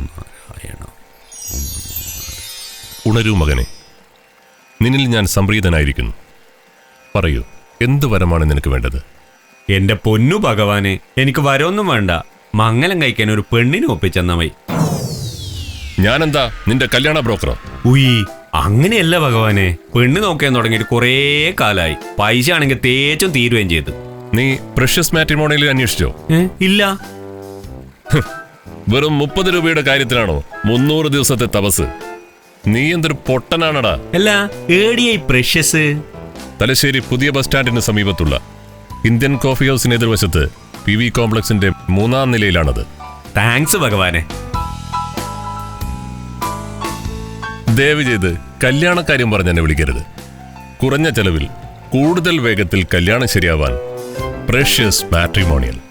നാരായണ ഉണരൂ മകനെ. നിന്നിൽ ഞാൻ സംപ്രീതനായിരിക്കുന്നു. പറയൂ എന്ത് വരമാണ് നിനക്ക് വേണ്ടത്? എന്റെ പൊന്നു ഭഗവാനെ എനിക്ക് വരൊന്നും വേണ്ട. മംഗലം കഴിക്കാൻ ഒരു പെണ്ണിനെ ഒപ്പിച്ചെന്ന മതി. ഞാനെന്താ നിന്റെ കല്യാണ ബ്രോക്കറോ? ഉയ് അങ്ങനെയല്ല ഭഗവാനെ. പെണ്ണ് നോക്കാൻ തുടങ്ങിയിട്ട് കുറേ കാലായി. പൈസ ആണെങ്കിൽ തേച്ചും തീരുകയും ചെയ്തു. നീ പ്രഷ്യസ് മാട്രിമോണിയിൽ അന്വേഷിച്ചോ? ഇല്ല. വെറും മുപ്പത് രൂപയുടെ കാര്യത്തിലാണോ? മുന്നൂറ് ദിവസത്തെ തപസ്. നീ എന്തൊരു പൊട്ടനാണടാ. അല്ല ഏടിയായി പ്രഷ്യസ്? തലശ്ശേരി പുതിയ ബസ് സ്റ്റാൻഡിന് സമീപത്തുള്ള ഇന്ത്യൻ കോഫി ഹൗസിന് എതിർവശത്ത് പി വി കോംപ്ലക്സിന്റെ മൂന്നാം നിലയിലാണത്. താങ്ക്സ് ഭഗവാനെ. ദയവ് ചെയ്ത് കല്യാണക്കാര്യം പറഞ്ഞ് എന്നെ വിളിക്കരുത്. കുറഞ്ഞ ചെലവിൽ കൂടുതൽ വേഗത്തിൽ കല്യാണം ശരിയാവാൻ പ്രഷ്യസ് മാട്രിമോണിയൽ.